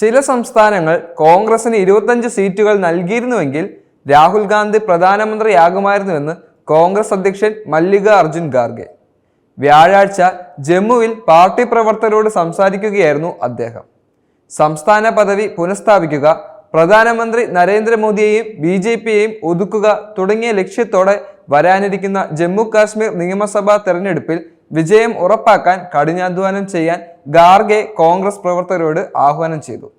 ചില സംസ്ഥാനങ്ങൾ കോൺഗ്രസിന് ഇരുപത്തഞ്ച് സീറ്റുകൾ നൽകിയിരുന്നുവെങ്കിൽ രാഹുൽ ഗാന്ധി പ്രധാനമന്ത്രിയാകുമായിരുന്നുവെന്ന് കോൺഗ്രസ് അധ്യക്ഷൻ മല്ലിക അർജുൻ ഖാർഗെ. വ്യാഴാഴ്ച ജമ്മുവിൽ പാർട്ടി പ്രവർത്തകരോട് സംസാരിക്കുകയായിരുന്നു അദ്ദേഹം. സംസ്ഥാന പദവി പുനഃസ്ഥാപിക്കുക പ്രധാനമന്ത്രി നരേന്ദ്രമോദിയെയും ബി ജെ പിയെയും ഒതുക്കുക തുടങ്ങിയ ലക്ഷ്യത്തോടെ വരാനിരിക്കുന്ന ജമ്മു കാശ്മീർ നിയമസഭാ തെരഞ്ഞെടുപ്പിൽ വിജയം ഉറപ്പാക്കാൻ കഠിനാധ്വാനം ചെയ്യാൻ ഗാർഗെ കോൺഗ്രസ് പ്രവർത്തകരോട് ആഹ്വാനം ചെയ്തു.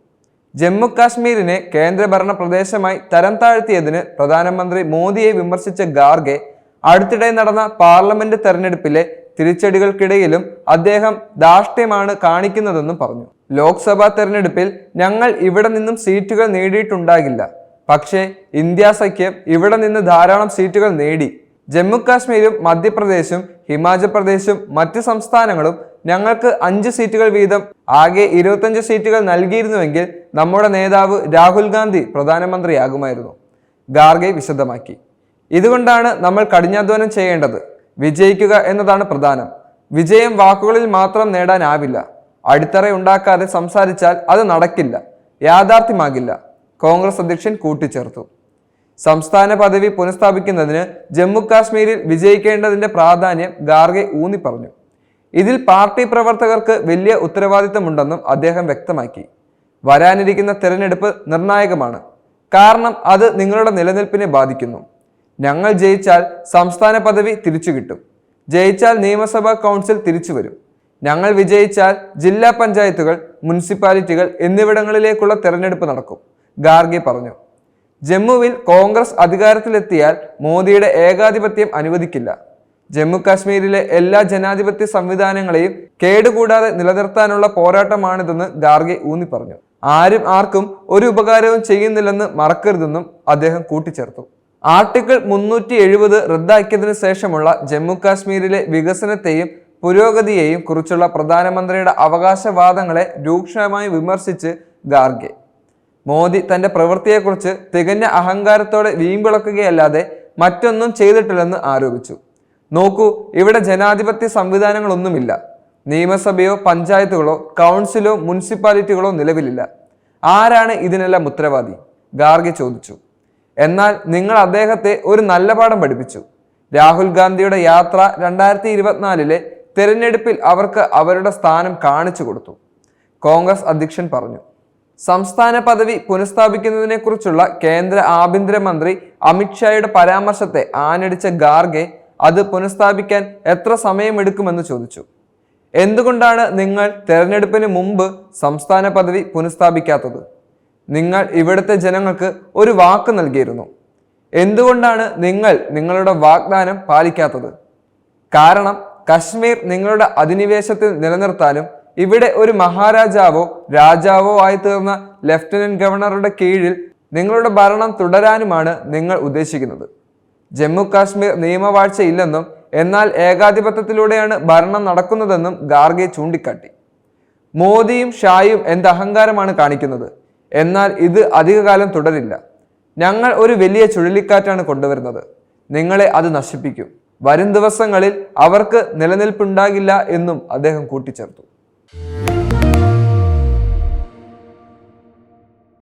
ജമ്മു കാശ്മീരിനെ കേന്ദ്രഭരണ പ്രദേശമായി തരം താഴ്ത്തിയതിന് പ്രധാനമന്ത്രി മോദിയെ വിമർശിച്ച ഗാർഗെ അടുത്തിടെ നടന്ന പാർലമെന്റ് തെരഞ്ഞെടുപ്പിലെ തിരിച്ചടികൾക്കിടയിലും അദ്ദേഹം ധാർഷ്ട്യമാണ് കാണിക്കുന്നതെന്നും പറഞ്ഞു. ലോക്സഭാ തെരഞ്ഞെടുപ്പിൽ ഞങ്ങൾ ഇവിടെ നിന്നും സീറ്റുകൾ നേടിയിട്ടുണ്ടാകില്ല. പക്ഷേ ഇന്ത്യ സഖ്യം ഇവിടെ നിന്ന് ധാരാളം സീറ്റുകൾ നേടി. ജമ്മു കാശ്മീരും മധ്യപ്രദേശും ഹിമാചൽ പ്രദേശും മറ്റ് സംസ്ഥാനങ്ങളും ഞങ്ങൾക്ക് അഞ്ച് സീറ്റുകൾ വീതം ആകെ ഇരുപത്തഞ്ച് സീറ്റുകൾ നൽകിയിരുന്നുവെങ്കിൽ നമ്മുടെ നേതാവ് രാഹുൽ ഗാന്ധി പ്രധാനമന്ത്രിയാകുമായിരുന്നു. ഗാർഗെ വിശദമാക്കി. ഇതുകൊണ്ടാണ് നമ്മൾ കഠിനാധ്വാനം ചെയ്യേണ്ടത്. വിജയിക്കുക എന്നതാണ് പ്രധാനം. വിജയം വാക്കുകളിൽ മാത്രം നേടാനാവില്ല. അടിത്തറ ഉണ്ടാക്കാതെ സംസാരിച്ചാൽ അത് നടക്കില്ല. യാഥാർത്ഥ്യമാകില്ല. കോൺഗ്രസ് അധ്യക്ഷൻ കൂട്ടിച്ചേർത്തു. സംസ്ഥാന പദവി പുനഃസ്ഥാപിക്കുന്നതിന് ജമ്മു കാശ്മീരിൽ വിജയിക്കേണ്ടതിന്റെ പ്രാധാന്യം ഗാർഗെ ഊന്നി പറഞ്ഞു. ഇതിൽ പാർട്ടി പ്രവർത്തകർക്ക് വലിയ ഉത്തരവാദിത്തമുണ്ടെന്നും അദ്ദേഹം വ്യക്തമാക്കി. വരാനിരിക്കുന്ന തെരഞ്ഞെടുപ്പ് നിർണായകമാണ്. കാരണം അത് നിങ്ങളുടെ നിലനിൽപ്പിനെ ബാധിക്കുന്നു. ഞങ്ങൾ ജയിച്ചാൽ സംസ്ഥാന പദവി തിരിച്ചു കിട്ടും. ജയിച്ചാൽ നിയമസഭാ കൗൺസിൽ തിരിച്ചു വരും. ഞങ്ങൾ വിജയിച്ചാൽ ജില്ലാ പഞ്ചായത്തുകൾ മുനിസിപ്പാലിറ്റികൾ എന്നിവിടങ്ങളിലേക്കുള്ള തെരഞ്ഞെടുപ്പ് നടക്കും ഗാർഗെ പറഞ്ഞു. ജമ്മുവിൽ കോൺഗ്രസ് അധികാരത്തിലെത്തിയാൽ മോദിയുടെ ഏകാധിപത്യം അനുവദിക്കില്ല. ജമ്മു കാശ്മീരിലെ എല്ലാ ജനാധിപത്യ സംവിധാനങ്ങളെയും കേടുകൂടാതെ നിലനിർത്താനുള്ള പോരാട്ടമാണിതെന്ന് ഗാർഗെ ഊന്നി പറഞ്ഞു ആരും ആർക്കും ഒരു ഉപകാരവും ചെയ്യുന്നില്ലെന്ന് മറക്കരുതെന്നും അദ്ദേഹം കൂട്ടിച്ചേർത്തു. ആർട്ടിക്കിൾ മുന്നൂറ്റി എഴുപത് റദ്ദാക്കിയതിനു ശേഷമുള്ള ജമ്മു കാശ്മീരിലെ വികസനത്തെയും പുരോഗതിയെയും കുറിച്ചുള്ള പ്രധാനമന്ത്രിയുടെ അവകാശവാദങ്ങളെ രൂക്ഷമായി വിമർശിച്ച് ഖാർഗെ മോദി തന്റെ പ്രവൃത്തിയെക്കുറിച്ച് തികഞ്ഞ അഹങ്കാരത്തോടെ വീമ്പിളക്കുകയല്ലാതെ മറ്റൊന്നും ചെയ്തിട്ടില്ലെന്ന് ആരോപിച്ചു. നോക്കൂ ഇവിടെ ജനാധിപത്യ സംവിധാനങ്ങളൊന്നുമില്ല. നിയമസഭയോ പഞ്ചായത്തുകളോ കൗൺസിലോ മുനിസിപ്പാലിറ്റികളോ നിലവിലില്ല. ആരാണ് ഇതിനെല്ലാം ഉത്തരവാദി? ഗാർഗി ചോദിച്ചു. എന്നാൽ നിങ്ങൾ അദ്ദേഹത്തെ ഒരു നല്ല പാഠം പഠിപ്പിച്ചു. രാഹുൽ ഗാന്ധിയുടെ യാത്ര രണ്ടായിരത്തി ഇരുപത്തിനാലിലെ തെരഞ്ഞെടുപ്പിൽ അവർക്ക് അവരുടെ സ്ഥാനം കാണിച്ചു കൊടുത്തു. കോൺഗ്രസ് അധ്യക്ഷൻ പറഞ്ഞു. സംസ്ഥാന പദവി പുനഃസ്ഥാപിക്കുന്നതിനെക്കുറിച്ചുള്ള കേന്ദ്ര ആഭ്യന്തരമന്ത്രി അമിത്ഷായുടെ പരാമർശത്തെ ആനടിച്ച ഗാർഗെ അത് പുനഃസ്ഥാപിക്കാൻ എത്ര സമയമെടുക്കുമെന്ന് ചോദിച്ചു. എന്തുകൊണ്ടാണ് നിങ്ങൾ തെരഞ്ഞെടുപ്പിന് മുമ്പ് സംസ്ഥാന പദവി പുനഃസ്ഥാപിക്കാത്തത്? നിങ്ങൾ ഇവിടുത്തെ ജനങ്ങൾക്ക് ഒരു വാക്ക് നൽകിയിരുന്നു. എന്തുകൊണ്ടാണ് നിങ്ങൾ നിങ്ങളുടെ വാഗ്ദാനം പാലിക്കാത്തത്? കാരണം കശ്മീർ നിങ്ങളുടെ അധിനിവേശത്തിൽ നിലനിർത്താനും ഇവിടെ ഒരു മഹാരാജാവോ രാജാവോ ആയി തീർന്ന ലഫ്റ്റനന്റ് ഗവർണറുടെ കീഴിൽ നിങ്ങളുടെ ഭരണം തുടരാനുമാണ് നിങ്ങൾ ഉദ്ദേശിക്കുന്നത്. ജമ്മു കാശ്മീർ നിയമവാഴ്ച ഇല്ലെന്നും എന്നാൽ ഏകാധിപത്യത്തിലൂടെയാണ് ഭരണം നടക്കുന്നതെന്നും ഗാർഗെ ചൂണ്ടിക്കാട്ടി. മോദിയും ഷായും എന്ത് അഹങ്കാരമാണ് കാണിക്കുന്നത്? എന്നാൽ ഇത് അധികകാലം തുടരില്ല. ഞങ്ങൾ ഒരു വലിയ ചുഴലിക്കാറ്റാണ് കൊണ്ടുവരുന്നത്. നിങ്ങളെ അത് നശിപ്പിക്കും. വരും ദിവസങ്ങളിൽ അവർക്ക് നിലനിൽപ്പുണ്ടാകില്ല എന്നും അദ്ദേഹം കൂട്ടിച്ചേർത്തു. Thank you.